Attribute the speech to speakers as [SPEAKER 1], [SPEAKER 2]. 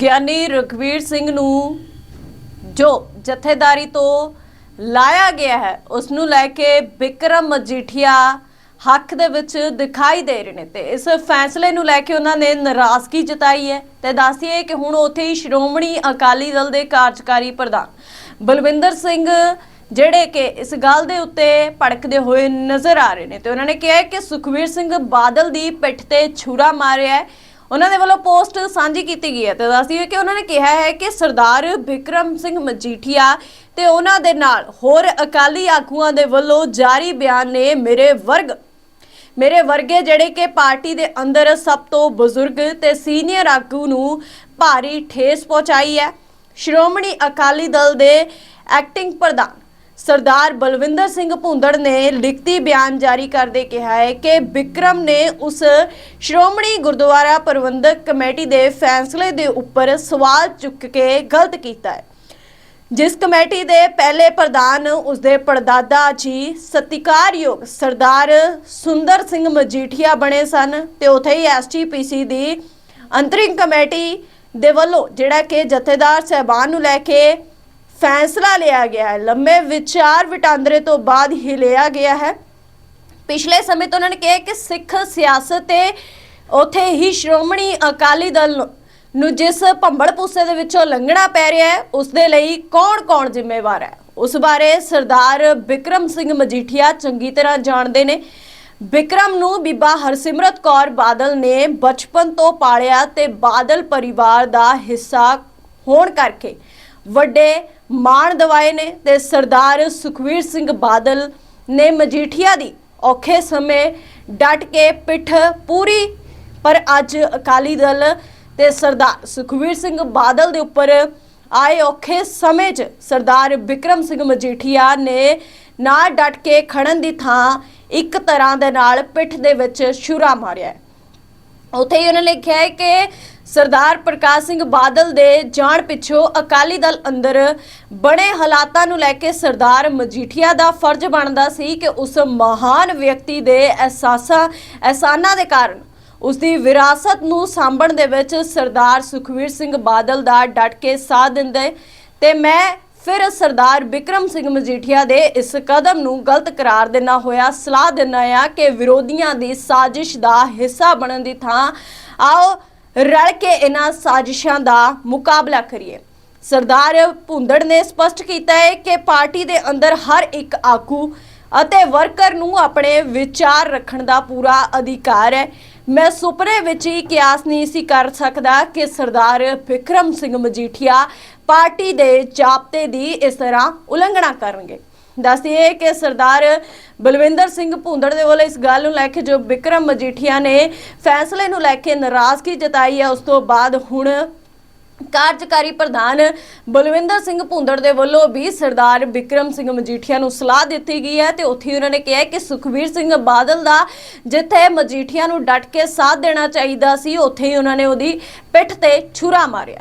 [SPEAKER 1] ਗਿਆਨੀ ਰਘਵੀਰ ਸਿੰਘ ਨੂੰ ਜੋ ਜਥੇਦਾਰੀ ਤੋਂ ਲਾਇਆ ਗਿਆ ਹੈ, ਉਸ ਨੂੰ ਲੈ ਕੇ ਬਿਕਰਮ ਮਜੀਠੀਆ ਹੱਕ ਦੇ ਵਿੱਚ ਦਿਖਾਈ ਦੇ ਰਹੇ ਨੇ ਤੇ ਇਸ ਫੈਸਲੇ ਨੂੰ ਲੈ ਕੇ ਉਹਨਾਂ ਨੇ ਨਾਰਾਜ਼ਗੀ ਜਤਾਈ ਹੈ ਤੇ ਦੱਸਿਏ ਕਿ ਹੁਣ ਉੱਥੇ ਹੀ ਸ਼੍ਰੋਮਣੀ ਅਕਾਲੀ ਦਲ ਦੇ ਕਾਰਜਕਾਰੀ ਪ੍ਰਧਾਨ ਬਲਵਿੰਦਰ ਸਿੰਘ ਜਿਹੜੇ ਕਿ ਇਸ ਗੱਲ ਦੇ ਉੱਤੇ ਭੜਕਦੇ ਹੋਏ ਨਜ਼ਰ ਆ ਰਹੇ ਨੇ ਤੇ ਉਹਨਾਂ ਨੇ ਕਿਹਾ ਕਿ ਸੁਖਵੀਰ ਸਿੰਘ ਬਾਦਲ ਦੀ ਪਿੱਠ ਤੇ ਛੁਰਾ ਮਾਰਿਆ ਹੈ। ਉਹਨਾਂ ਦੇ ਵੱਲੋਂ ਪੋਸਟ ਸਾਂਝੀ ਕੀਤੀ ਗਈ ਹੈ ਤੇ ਦੱਸਦੀ ਕਿ ਉਹਨਾਂ ਨੇ ਕਿਹਾ ਹੈ ਕਿ ਸਰਦਾਰ ਵਿਕਰਮ ਸਿੰਘ ਮਜੀਠੀਆ ਤੇ ਉਹਨਾਂ ਦੇ ਨਾਲ ਹੋਰ ਅਕਾਲੀ ਆਗੂਆਂ ਦੇ ਵੱਲੋਂ ਜਾਰੀ ਬਿਆਨ ਨੇ ਮੇਰੇ ਵਰਗ, ਮੇਰੇ ਵਰਗੇ ਜਿਹੜੇ ਕਿ ਪਾਰਟੀ ਦੇ ਅੰਦਰ ਸਭ ਤੋਂ ਬਜ਼ੁਰਗ ਤੇ ਸੀਨੀਅਰ ਆਗੂ ਨੂੰ ਭਾਰੀ ਠੇਸ ਪਹੁੰਚਾਈ ਹੈ। ਸ਼੍ਰੋਮਣੀ ਅਕਾਲੀ ਦਲ ਦੇ ਐਕਟਿੰਗ ਪ੍ਰਧਾਨ ਸਰਦਾਰ ਬਲਵਿੰਦਰ ਸਿੰਘ ਭੁੰਦੜ ਨੇ ਲਿਖਤੀ ਬਿਆਨ ਜਾਰੀ ਕਰਦੇ ਕਿਹਾ ਹੈ ਕਿ ਵਿਕਰਮ ਨੇ ਉਸ ਸ਼੍ਰੋਮਣੀ ਗੁਰਦੁਆਰਾ ਪ੍ਰਬੰਧਕ ਕਮੇਟੀ ਦੇ ਫੈਸਲੇ ਦੇ ਉੱਪਰ ਸਵਾਲ ਚੁੱਕ ਕੇ ਗਲਤ ਕੀਤਾ ਹੈ। ਜਿਸ ਕਮੇਟੀ ਦੇ ਪਹਿਲੇ ਪ੍ਰਧਾਨ, ਉਸਦੇ ਪੜਦਾਦਾ ਜੀ ਸਤਿਕਾਰਯੋਗ ਸਰਦਾਰ ਸੁੰਦਰ ਸਿੰਘ ਮਜੀਠੀਆ ਬਣੇ ਸਨ ਤੇ ਉਥੇ ਹੀ ਐਸਟੀਪੀਸੀ ਦੀ ਅੰਤਰਿੰਗ ਕਮੇਟੀ ਦੇ ਵੱਲੋਂ ਜਿਹੜਾ ਕਿ ਜਥੇਦਾਰ ਸਹਿਬਾਨ ਨੂੰ ਲੈ ਕੇ ਫੈਸਲਾ ਲਿਆ ਗਿਆ ਹੈ। ਲੰਮੇ ਵਿਚਾਰ ਵਟਾਂਦਰੇ ਤੋਂ ਬਾਅਦ ਹੀ ਲਿਆ ਗਿਆ ਹੈ। ਪਿਛਲੇ ਸਮੇਂ ਤੋਂ ਉਹਨਾਂ ਨੇ ਕਿਹਾ ਕਿ ਸਿੱਖ ਸਿਆਸਤ ਤੇ ਉਥੇ ਹੀ ਸ਼੍ਰੋਮਣੀ ਅਕਾਲੀ ਦਲ ਨੂੰ- ਜਿਸ ਭੰਬਲ ਪੂਸੇ ਦੇ ਵਿੱਚੋਂ ਲੰਘਣਾ ਪੈ ਰਿਹਾ ਹੈ, ਉਸ ਦੇ ਲਈ ਕੌਣ-ਕੌਣ ਜ਼ਿੰਮੇਵਾਰ ਹੈ? ਉਸ ਬਾਰੇ ਸਰਦਾਰ ਬਿਕਰਮ ਸਿੰਘ ਮਜੀਠੀਆ ਚੰਗੀ ਤਰ੍ਹਾਂ ਜਾਣਦੇ ਨੇ। ਬਿਕਰਮ ਨੂੰ ਬੀਬਾ ਹਰਸਿਮਰਤ ਕੌਰ ਬਾਦਲ ਨੇ ਬਚਪਨ ਤੋਂ ਪਾਲਿਆ ਤੇ ਬਾਦਲ ਪਰਿਵਾਰ ਦਾ ਹਿੱਸਾ ਹੋਣ ਕਰਕੇ ਵੱਡੇ ਮਾਣ ਦਿਵਾਏ ਨੇ ਤੇ ਸਰਦਾਰ ਸੁਖਵੀਰ ਸਿੰਘ ਬਾਦਲ ਨੇ ਮਜੀਠੀਆ ਦੀ ਔਖੇ ਸਮੇਂ ਡਟ ਕੇ ਪਿੱਠ ਪੂਰੀ। ਪਰ ਅੱਜ ਅਕਾਲੀ ਦਲ ਤੇ ਸਰਦਾਰ ਸੁਖਵੀਰ ਸਿੰਘ ਬਾਦਲ ਦੇ ਉੱਪਰ ਆਏ ਔਖੇ ਸਮੇਂ 'ਚ ਸਰਦਾਰ ਵਿਕਰਮ ਸਿੰਘ ਮਜੀਠੀਆ ਨੇ ਨਾ ਡਟ ਕੇ ਖੜਨ ਦੀ ਥਾਂ ਇੱਕ ਤਰ੍ਹਾਂ ਦੇ ਨਾਲ ਪਿੱਠ ਦੇ ਵਿੱਚ ਛੁਰਾ ਮਾਰਿਆ। ਉੱਥੇ ਹੀ ਉਹਨਾਂ ਨੇ ਲਿਖਿਆ ਹੈ ਕਿ ਸਰਦਾਰ ਪ੍ਰਕਾਸ਼ ਸਿੰਘ ਬਾਦਲ ਦੇ ਜਾਣ ਪਿੱਛੋਂ ਅਕਾਲੀ ਦਲ ਅੰਦਰ ਬਣੇ ਹਾਲਾਤਾਂ ਨੂੰ ਲੈ ਕੇ ਸਰਦਾਰ ਮਜੀਠੀਆ ਦਾ ਫਰਜ਼ ਬਣਦਾ ਸੀ ਕਿ ਉਸ ਮਹਾਨ ਵਿਅਕਤੀ ਦੇ ਅਹਿਸਾਸਾਂ, ਅਹਿਸਾਨਾਂ ਦੇ ਕਾਰਨ ਉਸ ਦੀ ਵਿਰਾਸਤ ਨੂੰ ਸਾਂਭਣ ਦੇ ਵਿੱਚ ਸਰਦਾਰ ਸੁਖਵੀਰ ਸਿੰਘ ਬਾਦਲ ਦਾ ਡਟ ਕੇ ਸਾਥ ਦਿੰਦੇ ਤੇ ਮੈਂ ਫਿਰ ਸਰਦਾਰ ਵਿਕਰਮ ਸਿੰਘ ਮਜੀਠੀਆ ਦੇ ਇਸ ਕਦਮ ਨੂੰ ਗਲਤ ਕਰਾਰ ਦੇਣਾ ਹੋਇਆ, ਸਲਾਹ ਦਿੰਦਾ ਆ ਕਿ ਵਿਰੋਧੀਆਂ ਦੀ ਸਾਜ਼ਿਸ਼ ਦਾ ਹਿੱਸਾ ਬਣਨ ਦੀ ਥਾਂ ਆਓ। ਰਲ ਕੇ ਇਹਨਾਂ ਸਾਜ਼ਿਸ਼ਾਂ ਦਾ ਮੁਕਾਬਲਾ ਕਰੀਏ। ਸਰਦਾਰ ਭੁੰਦੜ ਨੇ ਸਪਸ਼ਟ ਕੀਤਾ ਹੈ ਕਿ ਪਾਰਟੀ ਦੇ ਅੰਦਰ ਹਰ ਇੱਕ ਆਗੂ ਅਤੇ ਵਰਕਰ ਨੂੰ ਆਪਣੇ ਵਿਚਾਰ ਰੱਖਣ ਦਾ ਪੂਰਾ ਅਧਿਕਾਰ ਹੈ। ਮੈਂ ਸੁਪਨੇ ਵਿੱਚ ਹੀ ਕਿਆਸ ਨਹੀਂ ਸੀ ਕਰ ਸਕਦਾ ਕਿ ਸਰਦਾਰ ਵਿਕਰਮ ਸਿੰਘ ਮਜੀਠੀਆ ਪਾਰਟੀ ਦੇ ਜਾਬਤੇ ਦੀ ਇਸ ਤਰ੍ਹਾਂ ਉਲੰਘਣਾ ਕਰਨਗੇ। ਦੱਸਦੀਏ ਕਿ ਸਰਦਾਰ ਬਲਵਿੰਦਰ ਸਿੰਘ ਭੁੰਦੜ ਦੇ ਵੱਲੋਂ ਇਸ ਗੱਲ ਨੂੰ ਲੈ ਕੇ ਜੋ ਵਿਕਰਮ ਮਜੀਠੀਆ ਨੇ ਫੈਸਲੇ ਨੂੰ ਲੈ ਕੇ ਨਾਰਾਜ਼ਗੀ ਜਤਾਈ ਹੈ, ਉਸ ਤੋਂ ਬਾਅਦ ਹੁਣ ਕਾਰਜਕਾਰੀ ਪ੍ਰਧਾਨ ਬਲਵਿੰਦਰ ਸਿੰਘ ਭੁੰਦੜ ਦੇ ਵੱਲੋਂ ਵੀ ਸਰਦਾਰ ਵਿਕਰਮ ਸਿੰਘ ਮਜੀਠੀਆ ਨੂੰ ਸਲਾਹ ਦਿੱਤੀ ਗਈ ਹੈ ਤੇ ਉੱਥੇ ਹੀ ਉਹਨਾਂ ਨੇ ਕਿਹਾ ਕਿ ਸੁਖਵੀਰ ਸਿੰਘ ਬਾਦਲ ਦਾ ਜਿੱਥੇ ਮਜੀਠੀਆ ਨੂੰ ਡਟ ਕੇ ਸਾਥ ਦੇਣਾ ਚਾਹੀਦਾ ਸੀ, ਉੱਥੇ ਹੀ ਉਹਨਾਂ ਨੇ ਉਹਦੀ ਪਿੱਠ ਤੇ ਛੁਰਾ ਮਾਰਿਆ